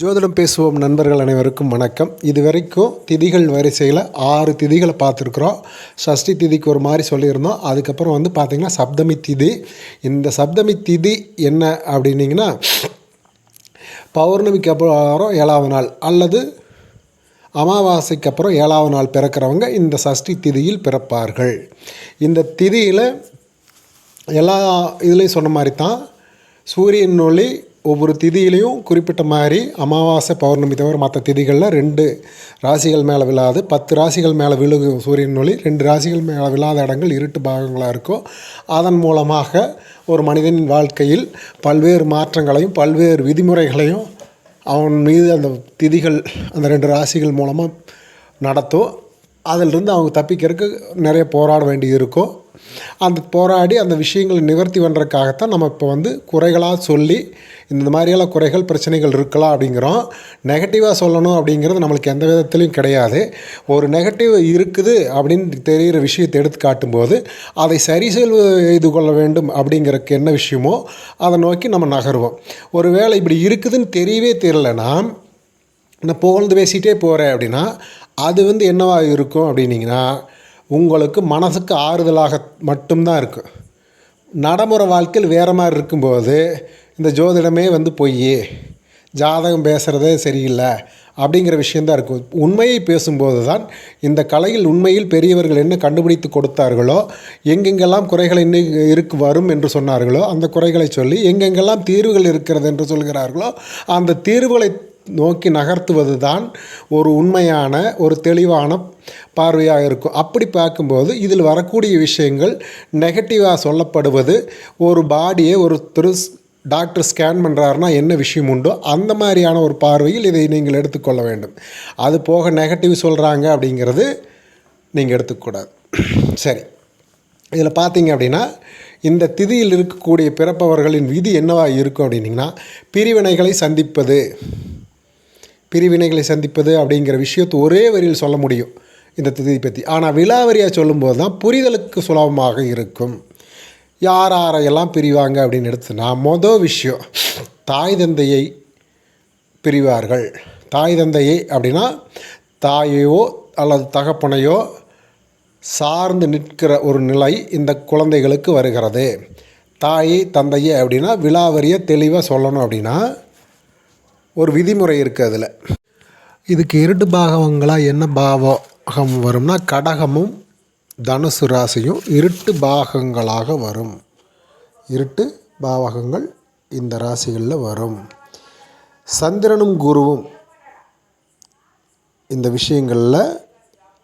ஜோதிடம் பேசுவோம் நண்பர்கள் அனைவருக்கும் வணக்கம். இது வரைக்கும் திதிகள் வரிசையில் ஆறு திதிகளை பார்த்துருக்குறோம். சஷ்டி திதிக்கு ஒரு மாதிரி சொல்லியிருந்தோம். அதுக்கப்புறம் வந்து பார்த்திங்கன்னா சப்தமி திதி. இந்த சப்தமி திதி என்ன அப்படின்னிங்கன்னா பௌர்ணமிக்கு அப்புறம் ஏழாவது நாள் அல்லது அமாவாசைக்கு அப்புறம் ஏழாவது நாள் பிறக்கிறவங்க இந்த சஷ்டி திதியில் பிறப்பார்கள். இந்த திதியில் எல்லா இதுலேயும் சொன்ன மாதிரி தான் சூரியன் ஒளி ஒவ்வொரு திதியிலையும் குறிப்பிட்ட மாதிரி அமாவாசை பௌர்ணமி தவிர மற்ற திதிகளில் ரெண்டு ராசிகள் மேலே விழாது. பத்து ராசிகள் மேலே விழுகும் சூரியன் ஒளி ரெண்டு ராசிகள் மேலே விழாத இடங்கள் இருட்டு பாகங்களாக இருக்கும். அதன் மூலமாக ஒரு மனிதனின் வாழ்க்கையில் பல்வேறு மாற்றங்களையும் பல்வேறு விதிமுறைகளையும் அவன் மீது அந்த திதிகள் அந்த ரெண்டு ராசிகள் மூலமாக நடத்தும். அதிலிருந்து அவங்க தப்பிக்கிறதுக்கு நிறைய போராட வேண்டியது இருக்கும் அந்த போராடி அந்த விஷயங்களை நிவர்த்தி பண்ணுறதுக்காகத்தான் நம்ம இப்போ வந்து குறைகளாக சொல்லி இந்த மாதிரியெல்லாம் குறைகள் பிரச்சனைகள் இருக்கலாம் அப்படிங்கிறோம். நெகட்டிவாக சொல்லணும் அப்படிங்கிறது நம்மளுக்கு எந்த விதத்துலையும் கிடையாது. ஒரு நெகட்டிவ் இருக்குது அப்படின்னு தெரிகிற விஷயத்தை எடுத்து காட்டும்போது அதை சரி செய்து கொள்ள வேண்டும் அப்படிங்கிறதுக்கு என்ன விஷயமோ அதை நோக்கி நம்ம நகருவோம். ஒரு வேளை இப்படி இருக்குதுன்னு தெரியவே தெரியலனா நான் புகழ்ந்து பேசிகிட்டே போகிறேன் அப்படின்னா அது வந்து என்னவாக இருக்கும் அப்படின்னிங்கன்னா உங்களுக்கு மனசுக்கு ஆறுதலாக மட்டும்தான் இருக்கும் நடைமுறை வாழ்க்கையில் வேறு மாதிரி இருக்கும்போது இந்த ஜோதிடமே வந்து பொய் ஜாதகம் பேசுகிறதே சரியில்லை அப்படிங்கிற விஷயந்தான் இருக்கும். உண்மையை பேசும்போது தான் இந்த கலையில் உண்மையில் பெரியவர்கள் என்ன கண்டுபிடித்து கொடுத்தார்களோ எங்கெங்கெல்லாம் குறைகள் இன்னும் இருக்கு வரும் என்று சொன்னார்களோ அந்த குறைகளை சொல்லி எங்கெங்கெல்லாம் தீர்வுகள் இருக்கிறது என்று சொல்கிறார்களோ அந்த தீர்வுகளை நோக்கி நகர்த்துவது தான் ஒரு உண்மையான ஒரு தெளிவான பார்வையாக இருக்கும். அப்படி பார்க்கும்போது இதில் வரக்கூடிய விஷயங்கள் நெகட்டிவாக சொல்லப்படுவது ஒரு பாடியை ஒரு திரு டாக்டர் ஸ்கேன் பண்ணுறாருனா என்ன விஷயம் உண்டோ அந்த மாதிரியான ஒரு பார்வையில் இதை நீங்கள் எடுத்துக்கொள்ள வேண்டும். அது போக நெகட்டிவ் சொல்கிறாங்க அப்படிங்கிறது நீங்கள் எடுத்துக்கூடாது சரி. இதில் பார்த்தீங்க அப்படின்னா இந்த திதியில் இருக்கக்கூடிய பிறப்பவர்களின் விதி என்னவாக இருக்கும் அப்படின்னிங்கன்னா பிரிவினைகளை சந்திப்பது. பிரிவினைகளை சந்திப்பது அப்படிங்கிற விஷயத்தை ஒரே வரியில் சொல்ல முடியும் இந்த திதி பற்றி ஆனால் விலாவரியாக சொல்லும்போது தான் புரிதலுக்கு சுலபமாக இருக்கும். யார் யாரையெல்லாம் பிரிவாங்க அப்படின்னு எடுத்துனா மொதல் விஷயம் தாய் தந்தையை பிரிவார்கள். தாய் தந்தையை அப்படின்னா தாயையோ அல்லது தகப்பனையோ சார்ந்து நிற்கிற ஒரு நிலை இந்த குழந்தைகளுக்கு வருகிறது. தாயை தந்தையை அப்படின்னா விலாவரியை தெளிவாக சொல்லணும் அப்படின்னா ஒரு விதிமுறை இருக்குது அதில். இதுக்கு இருட்டு பாகங்களாக என்ன பாவகம் வரும்னா கடகமும் தனுசு ராசியும் இருட்டு பாகங்களாக வரும். இருட்டு பாவகங்கள் இந்த ராசிகளில் வரும். சந்திரனும் குருவும் இந்த விஷயங்களில்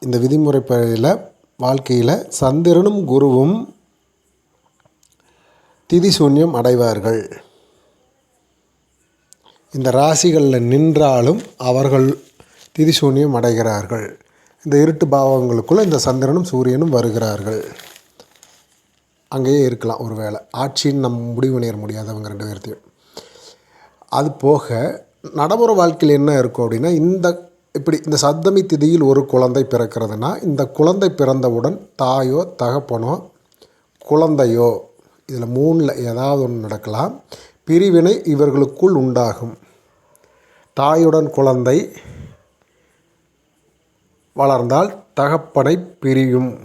இந்த விதிமுறைப்படியில் வாழ்க்கையில் சந்திரனும் குருவும் திதி சூன்யம் அடைவார்கள். இந்த ராசிகளில் நின்றாலும் அவர்கள் திதிசூன்யம் அடைகிறார்கள். இந்த இருட்டு பாவங்களுக்குள்ளே இந்த சந்திரனும் சூரியனும் வருகிறார்கள். அங்கேயே இருக்கலாம் ஒரு வேளை ஆட்சின்னு நம்ம முடிவு பண்ணிட முடியாதவங்க ரெண்டு பேர்த்தையும். அது போக நடைமுறை வாழ்க்கையில் என்ன இருக்கும் அப்படின்னா இந்த இப்படி இந்த சப்தமி திதியில் ஒரு குழந்தை பிறக்கிறதுனா இந்த குழந்தை பிறந்தவுடன் தாயோ தகப்பனோ குழந்தையோ இதில் மூணில் ஏதாவது ஒன்று நடக்கலாம். பிரிவினை இவர்களுக்குள் உண்டாகும். தாயுடன் குழந்தை வளர்ந்தால் தகப்பனை பிரியும்.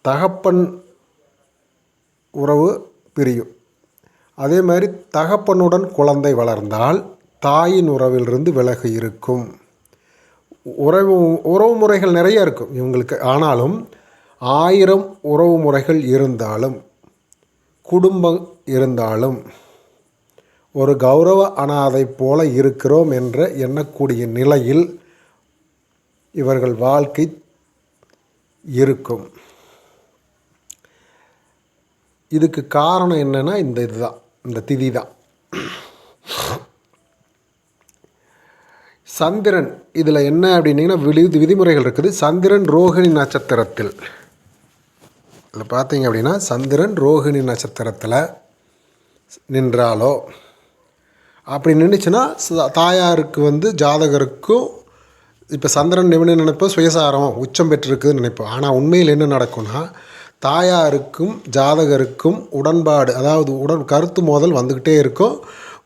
தகப்பன் உறவு பிரியும். அதே மாதிரி தகப்பனுடன் குழந்தை வளர்ந்தால் தாயின் உறவிலிருந்து விலகு இருக்கும். உறவு உறவு முறைகள் நிறைய இருக்கும். இவங்களுக்கு ஆனாலும் ஆயிரம் உறவு முறைகள் இருந்தாலும் குடும்பம் இருந்தாலும் ஒரு கௌரவ அனாதை போல இருக்கிறோம் என்ற எண்ணக்கூடிய நிலையில் இவர்கள் வாழ்க்கை இருக்கும். இதுக்கு காரணம் என்னென்னா இந்த இதுதான் இந்த திதி தான் சந்திரன் இதில் என்ன அப்படின்னிங்கன்னா விதி விதிமுறைகள் இருக்குது. சந்திரன் ரோகிணி நட்சத்திரத்தில். இதில் பார்த்தீங்க அப்படின்னா சந்திரன் ரோகிணி நட்சத்திரத்தில் நின்றாலோ அப்படி நின்றுச்சுன்னா தாயாருக்கு வந்து ஜாதகருக்கும் இப்போ சந்திரன் நிபுணர் நினைப்போம் சுயசாரம் உச்சம் பெற்றிருக்குதுன்னு நினைப்போம். ஆனால் உண்மையில் என்ன நடக்கும்னா தாயாருக்கும் ஜாதகருக்கும் உடன்பாடு அதாவது உடன் கருத்து மோதல் வந்துக்கிட்டே இருக்கும்.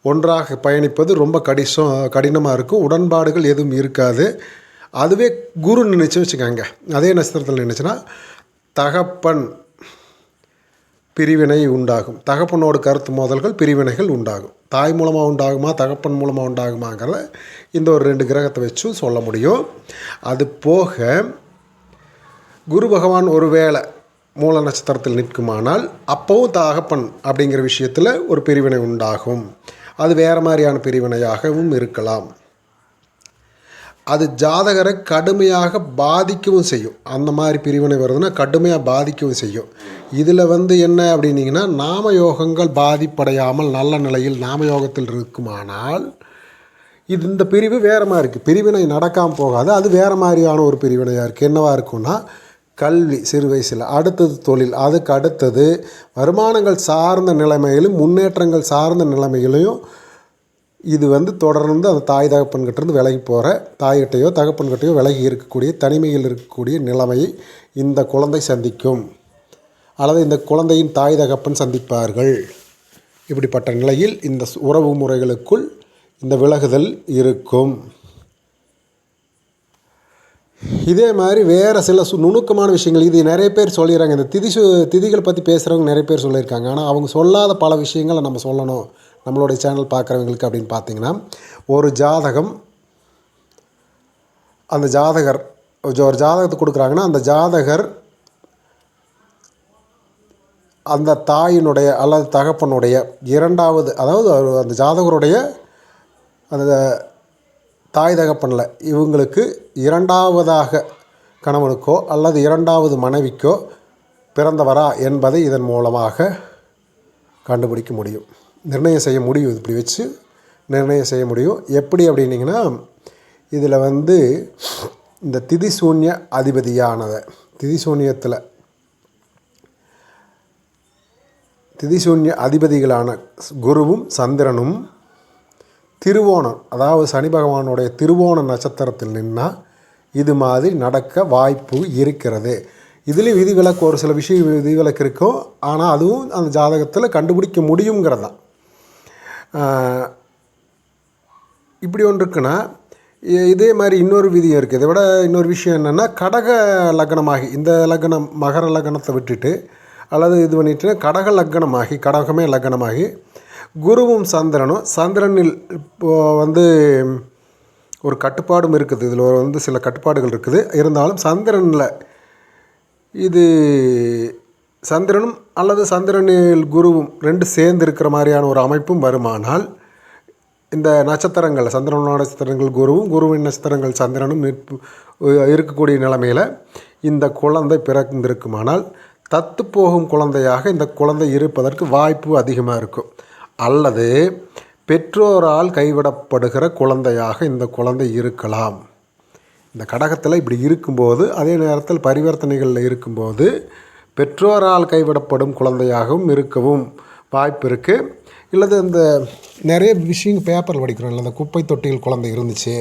ஒன்றாக பயணிப்பது ரொம்ப கடிசம் கடினமாக இருக்கும். உடன்பாடுகள் எதுவும் இருக்காது. அதுவே குரு நினச்சி வச்சுக்கோங்க. அதே நட்சத்திரத்தில் நினைச்சுன்னா தகப்பன் பிரிவினை உண்டாகும். தகப்பனோடு கருத்து மோதல்கள் பிரிவினைகள் உண்டாகும். தாய் மூலமாக உண்டாகுமா தகப்பன் மூலமாக உண்டாகுமாங்கிறத இந்த ஒரு ரெண்டு கிரகத்தை வச்சும் சொல்ல முடியும். அது போக குரு பகவான் ஒருவேளை மூல நட்சத்திரத்தில் நிற்குமானால் அப்போவும் தகப்பன் அப்படிங்கிற விஷயத்தில் ஒரு பிரிவினை உண்டாகும். அது வேறு மாதிரியான பிரிவினையாகவும் இருக்கலாம். அது ஜாதகரை கடுமையாக பாதிக்கவும் செய்யும். அந்த மாதிரி பிரிவினை வருதுன்னா கடுமையாக பாதிக்கவும் செய்யும். இதில் வந்து என்ன அப்படின்னீங்கன்னா நாம யோகங்கள் பாதிப்படையாமல் நல்ல நிலையில் நாம யோகத்தில் இருக்குமானால் இது இந்த பிரிவு வேறு மாதிரி இருக்குது பிரிவினை நடக்காமல் போகாது. அது வேறு மாதிரியான ஒரு பிரிவினையாக இருக்குது என்னவாக இருக்கும்னா கல்வி சிறு வயசில். அடுத்தது தொழில். அதுக்கு அடுத்தது வருமானங்கள் சார்ந்த நிலைமையிலும் முன்னேற்றங்கள் சார்ந்த நிலைமைகளையும் இது வந்து தொடர்ந்து அந்த தாய் தகப்பன்கிட்டேருந்து விலகி போகிற தாய்கிட்டையோ தகப்பன்கிட்டையோ விலகி இருக்கக்கூடிய தனிமையில் இருக்கக்கூடிய நிலைமையை இந்த குழந்தை சந்திக்கும். அல்லது இந்த குழந்தையின் தாய் தகப்பன் சந்திப்பார்கள். இப்படிப்பட்ட நிலையில் இந்த உறவு முறைகளுக்குள் இந்த விலகுதல் இருக்கும். இதே மாதிரி வேறு சில சு நுணுக்கமான விஷயங்கள். இது நிறைய பேர் சொல்லிடுறாங்க. இந்த திதி சு திதிகள் பற்றி பேசுகிறவங்க நிறைய பேர் சொல்லியிருக்காங்க. ஆனால் அவங்க சொல்லாத பல விஷயங்களை நம்ம சொல்லணும். நம்மளுடைய சேனல் பார்க்குறவங்களுக்கு அப்படின்னு பார்த்தீங்கன்னா ஒரு ஜாதகம் அந்த ஜாதகர் ஒரு ஜாதகத்தை கொடுக்குறாங்கன்னா அந்த ஜாதகர் அந்த தாயினுடைய அல்லது தகப்பனுடைய இரண்டாவது அதாவது அந்த ஜாதகருடைய அந்த தாய் தகப்பனில் இவங்களுக்கு இரண்டாவதாக கணவனுக்கோ அல்லது இரண்டாவது மனைவிக்கோ பிறந்தவரா என்பதை இதன் மூலமாக கண்டுபிடிக்க முடியும். நிர்ணயம் செய்ய முடியும். இப்படி வச்சு நிர்ணயம் செய்ய முடியும். எப்படி அப்படின்னிங்கன்னா இதில் வந்து இந்த திதிசூன்ய அதிபதியானதை திதிசூன்யத்தில் திதிசூன்ய அதிபதிகளான குருவும் சந்திரனும் திருவோணம் அதாவது சனி பகவானுடைய திருவோண நட்சத்திரத்தில் நின்னால் இது மாதிரி நடக்க வாய்ப்பு இருக்கிறது. இதுலேயும் விதிவிலக்கு ஒரு சில விஷய விதிவிலக்கு இருக்கும் ஆனால் அதுவும் அந்த ஜாதகத்தில் கண்டுபிடிக்க முடியுங்கிறது தான் இப்படி ஒன்று இருக்குன்னா இதே மாதிரி இன்னொரு விதியும் இருக்குது இதை விட இன்னொரு விஷயம் என்னென்னா கடக லக்னமாகி இந்த லக்னம் மகர லக்னத்தை விட்டுட்டு அல்லது இது பண்ணிட்டு கடக லக்னமாகி கடகமே லக்னமாகி குருவும் சந்திரனும் சந்திரனில் இப்போது வந்து ஒரு கட்டுப்பாடும் இருக்குது. இதில் ஒரு வந்து சில கட்டுப்பாடுகள் இருக்குது. இருந்தாலும் சந்திரனில் இது சந்திரனும் அல்லது சந்திரனில் குருவும் ரெண்டு சேர்ந்து இருக்கிற மாதிரியான ஒரு அமைப்பும் வருமானால் இந்த நட்சத்திரங்கள் சந்திரனோட நட்சத்திரங்கள் குருவும் குருவின் நட்சத்திரங்கள் சந்திரனும் இருக்கக்கூடிய நிலைமையில் இந்த குழந்தை பிறந்திருக்குமானால் தத்து போகும் குழந்தையாக இந்த குழந்தை இருப்பதற்கு வாய்ப்பு அதிகமாக இருக்கும். அல்லது பெற்றோரால் கைவிடப்படுகிற குழந்தையாக இந்த குழந்தை இருக்கலாம். இந்த கடகத்தில் இப்படி இருக்கும்போது அதே நேரத்தில் பரிவர்த்தனைகளில் இருக்கும்போது பெற்றோரால் கைவிடப்படும் குழந்தையாகவும் இருக்கவும் வாய்ப்பு இருக்குது இல்லது இந்த நிறைய விஷயம் பேப்பர் படிக்கிறோம் இல்லை இந்த குப்பை தொட்டியில் குழந்தை இருந்துச்சு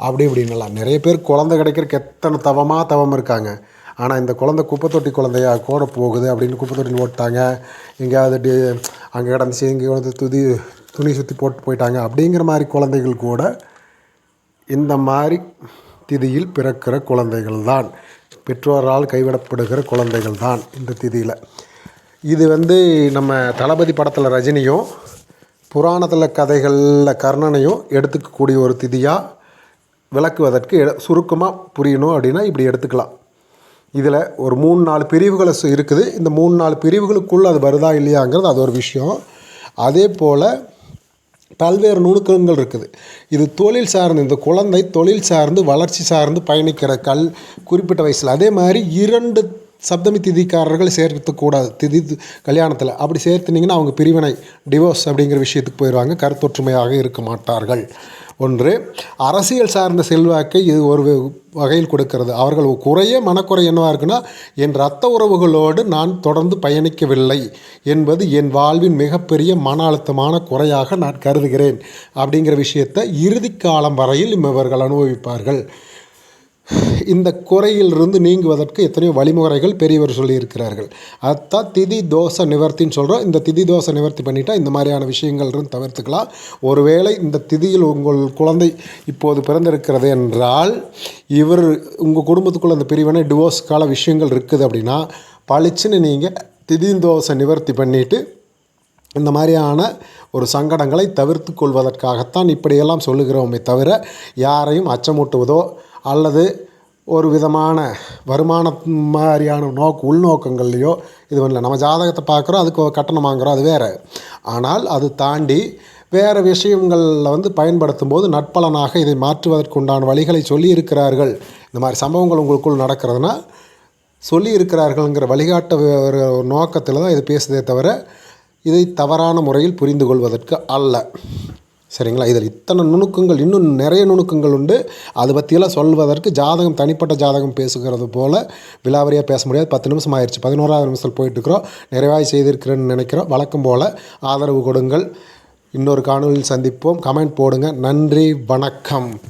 அப்படி இப்படின்னுலாம் நிறைய பேர் குழந்தை கிடைக்கிறதுக்கு எத்தனை தவமாக தவம் இருக்காங்க. ஆனால் இந்த குழந்த குப்பை தொட்டி குழந்தையா கூட போகுது அப்படின்னு குப்பை தொட்டியில் ஓட்டாங்க எங்கேயாவது டி அங்கே கிடந்துச்சு இங்கே வந்து துதி துணி சுற்றி போட்டு போயிட்டாங்க. அப்படிங்கிற மாதிரி குழந்தைகள் கூட இந்த மாதிரி திதியில் பிறக்கிற குழந்தைகள் தான். பெற்றோரால் கைவிடப்படுகிற குழந்தைகள் தான் இந்த திதியில். இது வந்து நம்ம தளபதி படத்தில் ரஜினியும் புராணத்தில் கதைகளில் கர்ணனையும் எடுத்துக்கக்கூடிய ஒரு திதியாக விளக்குவதற்கு சுருக்கமாக புரியணும் அப்படின்னா இப்படி எடுத்துக்கலாம். இதில் ஒரு மூணு நாலு பிரிவுகளை இருக்குது. இந்த மூணு நாலு பிரிவுகளுக்குள்ளே அது வருதா இல்லையாங்கிறது அது ஒரு விஷயம். அதே போல் பல்வேறு நுணுக்கங்கள் இருக்குது. இது தொழில் சார்ந்து இந்த குழந்தை தொழில் சார்ந்து வளர்ச்சி சார்ந்து பயணிக்கிற கல் குறிப்பிட்ட வயசில். அதே மாதிரி இரண்டு சப்தமி திதிக்காரர்கள் சேர்க்கக்கூடாது திதி கல்யாணத்தில். அப்படி சேர்த்துனிங்கன்னா அவங்க பிரிவினை டிவோர்ஸ் அப்படிங்கிற விஷயத்துக்கு போயிடுவாங்க. கருத்தொற்றுமையாக இருக்க மாட்டார்கள். ஒன்று அரசியல் சார்ந்த செல்வாக்கை இது ஒரு வகையில் கொடுக்கிறது. அவர்கள் குறைய மனக்குறை என்னவாக இருக்குன்னா என் இரத்த உறவுகளோடு நான் தொடர்ந்து பயணிக்கவில்லை என்பது என் வாழ்வின் மிகப்பெரிய மன அழுத்தமான குறையாக நான் கருதுகிறேன். அப்படிங்கிற விஷயத்தை இறுதி காலம் வரையில் இவர்கள் அனுபவிப்பார்கள். இந்த குறையிலிருந்து நீங்குவதற்கு எத்தனையோ வழிமுறைகள் பெரியவர் சொல்லியிருக்கிறார்கள். அதான் திதி தோஷ நிவர்த்தின்னு சொல்கிறோம் இந்த திதி தோசை நிவர்த்தி பண்ணிட்டா இந்த மாதிரியான விஷயங்கள் இருந்து தவிர்த்துக்கலாம். ஒருவேளை இந்த திதியில் உங்கள் குழந்தை இப்போது பிறந்திருக்கிறது என்றால் இவர் உங்கள் குடும்பத்துக்குள்ள அந்த பிரிவான டிவோர்ஸ் கால விஷயங்கள் இருக்குது அப்படின்னா பளிச்சுன்னு நீங்கள் திதி தோசை நிவர்த்தி பண்ணிவிட்டு இந்த மாதிரியான ஒரு சங்கடங்களை தவிர்த்து கொள்வதற்காகத்தான் இப்படியெல்லாம் சொல்லுகிறோமே தவிர யாரையும் அச்சமூட்டுவதோ அல்லது ஒரு விதமான வருமான மாதிரியான நோக்கு உள்நோக்கங்கள்லையோ இது பண்ணல நம்ம ஜாதகத்தை பார்க்குறோம் அதுக்கு கட்டணம் வாங்குகிறோம் அது வேறு. ஆனால் அது தாண்டி வேறு விஷயங்களில் வந்து பயன்படுத்தும் போது நட்பலனாக இதை மாற்றுவதற்குண்டான வழிகளை சொல்லியிருக்கிறார்கள். இந்த மாதிரி சம்பவங்கள் உங்களுக்குள் நடக்கிறதுனா சொல்லி இருக்கிறார்கள்ங்கிற வழிகாட்ட ஒரு நோக்கத்தில் தான் இது பேசுதே தவிர இதை தவறான முறையில் புரிந்து கொள்வதற்கு அல்ல. சரிங்களா? இதில் இத்தனை நுணுக்கங்கள் இன்னும் நிறைய நுணுக்கங்கள் உண்டு. அதை பற்றியெல்லாம் சொல்வதற்கு ஜாதகம் தனிப்பட்ட ஜாதகம் பேசுகிறது போல் விலாவரியாக பேச முடியாது. பத்து நிமிஷம் ஆயிடுச்சு. பதினோராவது நிமிஷத்தில் போயிட்டுருக்குறோம். நிறைவாய் செய்திருக்கிறேன்னு நினைக்கிறோம். வழக்கம் போல் ஆதரவு கொடுங்கள். இன்னொரு காணொலியில் சந்திப்போம். கமெண்ட் போடுங்க. நன்றி. வணக்கம்.